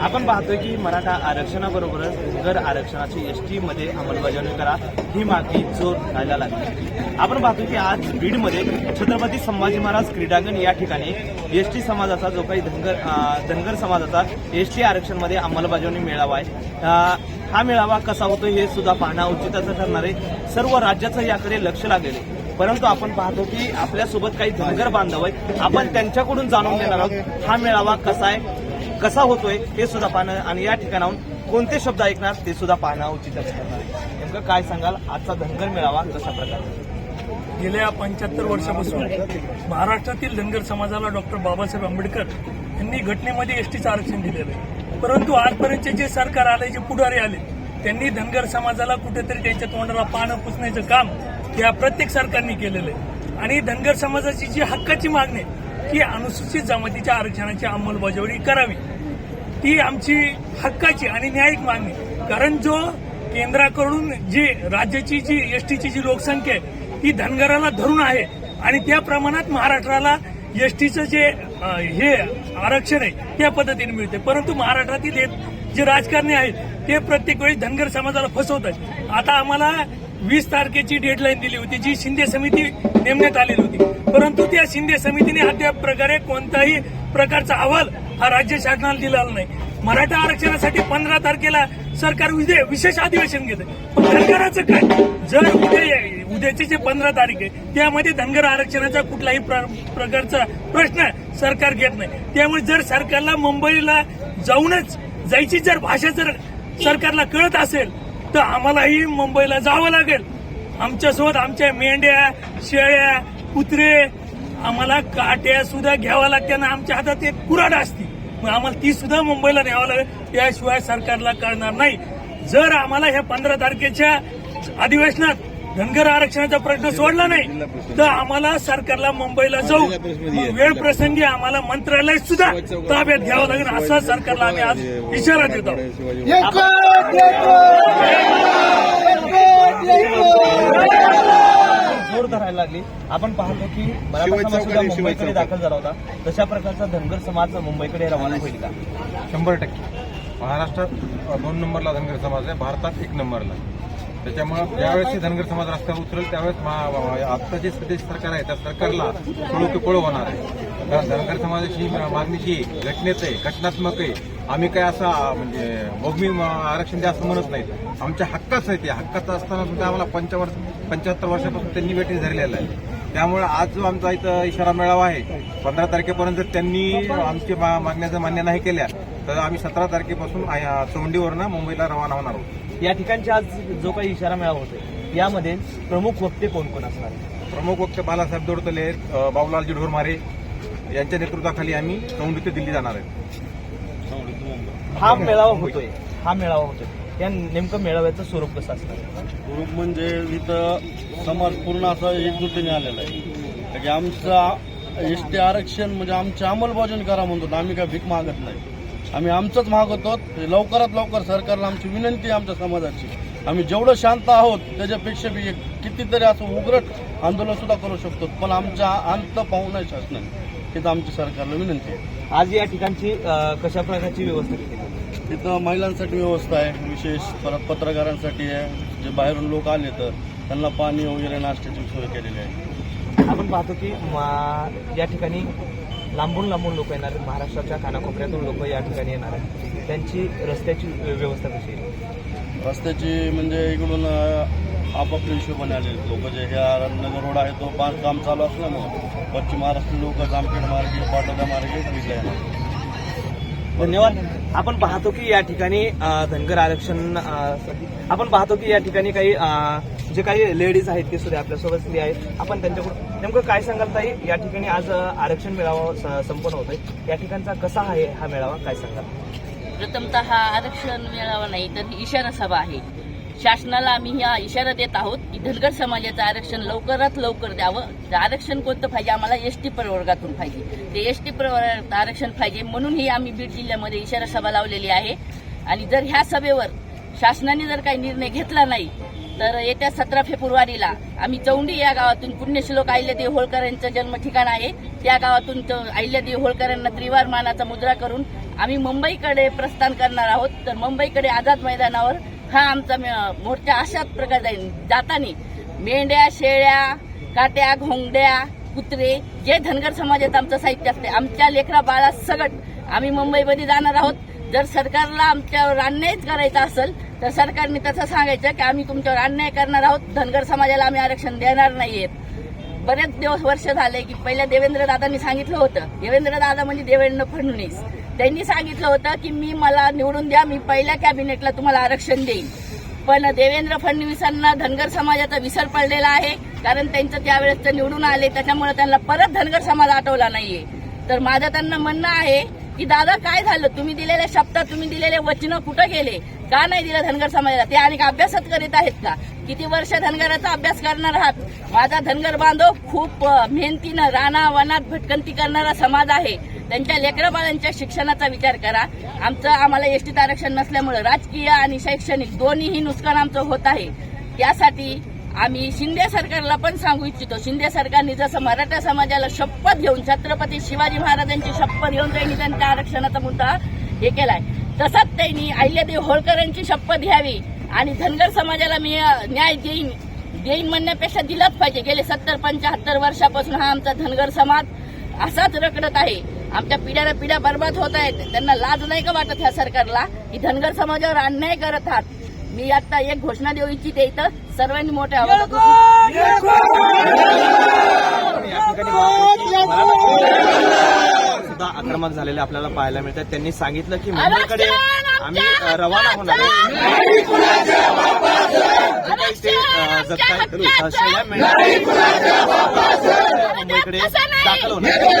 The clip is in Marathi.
आपण पाहतोय की मराठा आरक्षणाबरोबरच धनगर आरक्षणाची एस टी मध्ये अंमलबजावणी करा ही मागणी जोर धरायला लागली. आपण पाहतोय की आज बीडमध्ये छत्रपती संभाजी महाराज क्रीडांगण या ठिकाणी एस टी समाजाचा जो काही धनगर धनगर समाजाचा एस टी आरक्षणमध्ये अंमलबजावणी मेळावा आहे. हा मेळावा कसा होतो हे सुद्धा पाहणं उचिताचं ठरणार आहे. सर्व राज्याचं याकडे लक्ष लागलेलं आहे परंतु आपण पाहतो की आपल्यासोबत काही धनगर बांधव आहेत. आपण त्यांच्याकडून जाणून घेणार आहोत हा मेळावा कसा आहे कसा होतोय हे सुद्धा पाहणं आणि या ठिकाणाहून कोणते शब्द ऐकणार ते सुद्धा पाहणं उचितच ठरणार नेमकं काय सांगाल? आजचा धनगर मिळावा कशा प्रकारे? गेल्या पंच्याहत्तर वर्षापासून महाराष्ट्रातील धनगर समाजाला डॉक्टर बाबासाहेब आंबेडकर यांनी घटनेमध्ये एसटीचं आरक्षण दिलेलं आहे. परंतु आजपर्यंतचे जे सरकार आले जे पुढारी आले त्यांनी धनगर समाजाला कुठेतरी त्यांच्या तोंडाला पानं पुसण्याचं काम या प्रत्येक सरकारने केलेलं आहे. आणि धनगर समाजाची जी हक्काची मागणी आहे की अनुसूचित जमातीच्या आरक्षणाची अंमलबजावणी करावी. ती आमची हक्काची आणि न्यायिक मागणी. कारण जो केंद्राकडून जी राज्याची जी एसटीची जी लोकसंख्या आहे ती धनगराला धरून आहे आणि त्या प्रमाणात महाराष्ट्राला एसटीचं जे हे आरक्षण आहे त्या पद्धतीने मिळते. परंतु महाराष्ट्रातील हे जे राजकारणी आहेत ते प्रत्येक वेळी धनगर समाजाला फसवत आहेत आता आम्हाला वीस तारखेची डेडलाईन दिली होती जी शिंदे समिती नेमण्यात आलेली होती. परंतु त्या शिंदे समितीने अद्याप प्रकारे कोणताही प्रकारचा अहवाल हा राज्य शासनाला दिलेला नाही. मराठा आरक्षणासाठी पंधरा तारखेला सरकार उद्या विशेष अधिवेशन घेते. पण धनगराचं काय? जर उद्या उद्याची जे पंधरा तारीख आहे त्यामध्ये धनगर आरक्षणाचा कुठलाही प्र- प्रकारचा प्रश्न सरकार घेत नाही. त्यामुळे जर सरकारला मुंबईला जाऊनच जायची जर भाषा जर सरकारला कळत असेल तर आम्हालाही मुंबईला जावं लागेल. आमच्यासोबत आमच्या मेंढ्या शेळ्या कुत्रे आम्हाला काट्या सुद्धा घ्याव्या लागत्या ना आमच्या हातात एक कुराड असते मग आम्हाला ती सुद्धा मुंबईला न्यावं लागेल त्याशिवाय सरकारला कळणार नाही जर आम्हाला ह्या पंधरा तारखेच्या अधिवेशनात धनगर आरक्षणाचा प्रश्न सोडला नाही तर आम्हाला सरकारला मुंबईला जाऊ वेळ प्रसंगी आम्हाला मंत्रालय सुद्धा ताब्यात घ्यावं लागेल असा सरकारला आम्ही आज इशारा देतो जोर धरायला लागली. आपण पाहतो की मराठा समाज सुद्धा मुंबईकडे दाखल झाला होता. तशा प्रकारचा धनगर समाज मुंबईकडे रवाना होईल का? शंभर टक्के. महाराष्ट्रात दोन नंबरला धनगर समाज आहे भारतात एक नंबरला. त्याच्यामुळे ज्यावेळेस हे धनगर समाज रस्त्यावर उतरेल त्यावेळेस आता जे सध्याचे सरकार आहे त्या सरकारला पळू की पळू होणार आहे. धनगर समाजाची मागणीची घटनेत आहे घटनात्मक आहे. आम्ही काय असा म्हणजे मोगमी आरक्षण द्या असं म्हणत नाही. आमच्या हक्काचं आहे ते हक्काचं असताना सुद्धा आम्हाला पंचावर्ष पंच्याहत्तर वर्षापासून त्यांनी वेटिंग धरलेलं आहे त्यामुळे आज जो आमचा इथं इशारा मेळावा आहे पंधरा तारखेपर्यंत जर त्यांनी आमची मा- मागण्या जर मान्य नाही केल्या तर आम्ही सतरा तारखेपासून चौंडीवरनं मुंबईला रवाना होणार आहोत. या ठिकाणचे आज जो काही इशारा मेळावा होतोय यामध्ये प्रमुख वक्ते कोण कोण असणार? प्रमुख वक्ते बालासाहेब दोडतले बाबूलालजी ढोरमारे यांच्या नेतृत्वाखाली आम्ही चौंडी ते दिल्ली जाणार आहे. हा मेळावा होतोय. हा मेळावा होतोय. या नेमकं मेळाव्याचं स्वरूप कसं असणार? आहे? ग्रुप म्हणजे इथं समाज पूर्ण असा एकजुटीने आलेला आहे. म्हणजे आमचा एस टी आरक्षण म्हणजे आमची अंमलबजावणी करा म्हणतो आम्ही काय भीक मागत नाही. आम्ही आमचंच मागवतो लवकरात लवकर सरकारला आमची विनंती आहे आमच्या समाजाची. आम्ही जेवढं शांत आहोत त्याच्यापेक्षा बी कितीतरी असं उग्रट आंदोलन सुद्धा करू शकतो. पण आमचा अंत पाहू नाही शासनाने हेच आमची सरकारला विनंती आहे. आज या ठिकाणची अं, कशा प्रकारची व्यवस्था केली आहे? तिथं महिलांसाठी व्यवस्था आहे विशेष परत पत्रकारांसाठी आहे. जे बाहेरून लोक आले तर त्यांना पाणी वगैरे नाश्त्याची सोय केलेली आहे. आपण पाहतो की मा- या ठिकाणी लांबून लांबून लोक येणार आहेत. महाराष्ट्राच्या कानाकोपऱ्यातून लोक या ठिकाणी येणार आहेत. त्यांची रस्त्याची व्यवस्था कशी आहे? रस्त्याची म्हणजे इकडून अं, आपापल्या हिशोबाने आलेले लोक जे ह्या नगर रोड आहे तो बांधकाम चालू असल्यामुळं पश्चिम महाराष्ट्र लोक जामखेड मार्गे पाटोदा मार्गे येणार धन्यवाद. आपण पाहतो की या ठिकाणी धनगर आरक्षण आपण पाहतो की या ठिकाणी काही जे काही लेडीज आहेत ते सुद्धा आपल्यासोबत आहेत आपण त्यांच्याकडून नेमकं काय सांगाल ताई? या ठिकाणी आज आरक्षण मेळावा संपन्न होतोय. या ठिकाणचा कसा आहे हा मेळावा काय सांगाल? प्रथमतः हा आरक्षण मिळावा नाही तर ही इशारा सभा आहे. शासनाला आम्ही हा इशारा देत आहोत की धनगर समाजाचं आरक्षण लवकरात लवकर द्यावं. आरक्षण कोणतं पाहिजे आम्हाला एस टी प्रवर्गातून पाहिजे. ते एस टी प्रवर्गात आरक्षण पाहिजे म्हणून ही आम्ही बीड जिल्ह्यामध्ये इशारा सभा लावलेली आहे. आणि जर ह्या सभेवर शासनाने जर काही निर्णय घेतला नाही तर येत्या सतरा फेब्रुवारीला आम्ही चौंडी या गावातून पुण्यश्लोक अहिल्यादेवी होळकर यांचं जन्म ठिकाण आहे. त्या गावातून तो अहिल्यादेवी होळकरांना त्रिवार मानाचा मुद्रा करून आम्ही मुंबईकडे प्रस्थान करणार आहोत. तर मुंबईकडे आझाद मैदानावर हा आमचा म- मोर्चा अशाच प्रकारे जाईल जाताना मेंढ्या शेळ्या काट्या घोंगड्या कुत्रे जे धनगर समाजात आमचं साहित्य असते. आमच्या लेकरा बाळा सगट. आम्ही मुंबईमध्ये जाणार आहोत. जर सरकारला आमच्यावर अन्यायच करायचा असेल तर सरकारने तसं सांगायचं की आम्ही तुमच्यावर अन्याय करणार आहोत. धनगर समाजाला आम्ही आरक्षण देणार नाहीयेत बरेच दिवस वर्ष झाले की पहिल्या देवेंद्र दादांनी सांगितलं होतं. देवेंद्र दादा म्हणजे देवेंद्र फडणवीस. त्यांनी सांगितलं होतं की मी मला निवडून द्या मी पहिल्या कॅबिनेटला तुम्हाला आरक्षण देईन. पण देवेंद्र फडणवीसांना धनगर समाजाचा विसर पडलेला आहे. कारण त्यांचं त्यावेळेस ते निवडून आले त्याच्यामुळे त्यांना परत धनगर समाज आठवला नाहीये. तर माझं त्यांना म्हणणं आहे की दादा काय झालं? तुम्ही दिलेल्या शब्दात तुम्ही दिलेले वचनं कुठं गेले? का नाही दिलं धनगर समाजाला? ते आणि अभ्यासात करीत आहेत का? किती वर्ष धनगराचा अभ्यास करणार आहात? माझा धनगर बांधव खूप मेहनतीनं राणा वनात भटकंती करणारा समाज आहे. त्यांच्या लेकराबाळांच्या शिक्षणाचा विचार करा. आमचं आम्हाला एसटीत आरक्षण नसल्यामुळे राजकीय आणि शैक्षणिक दोन्हीही नुकसान आमचं होत आहे. त्यासाठी आम्ही शिंदे सरकारला पण सांगू इच्छितो. शिंदे सरकारने जसं मराठा समाजाला शपथ घेऊन छत्रपती शिवाजी महाराजांची शपथ घेऊन त्यांनी त्यांच्या आरक्षणाचा मुद्दा हे केलाय. तसंच त्यांनी अहिल्यादेव होळकरांची शपथ घ्यावी आणि धनगर समाजाला मी न्याय देईन. देईन म्हणण्यापेक्षा दिलाच पाहिजे. गेले सत्तर पंच्याहत्तर वर्षापासून हा आमचा धनगर समाज असाच रखडत आहे. आमच्या पिढ्याला पिढ्या बर्बाद होत आहेत. त्यांना लाज नाही का वाटत ह्या सरकारला? की धनगर समाजावर अन्याय करत आहात? मी आता एक घोषणा देऊ इच्छिते इथं. सर्वांनी मोठ्या सुद्धा आक्रमक झालेले आपल्याला पाहायला मिळतात. त्यांनी सांगितलं की मुंबईकडे आम्ही रवाना होणार आहे. मुंबईकडे दाखल होणार आहे.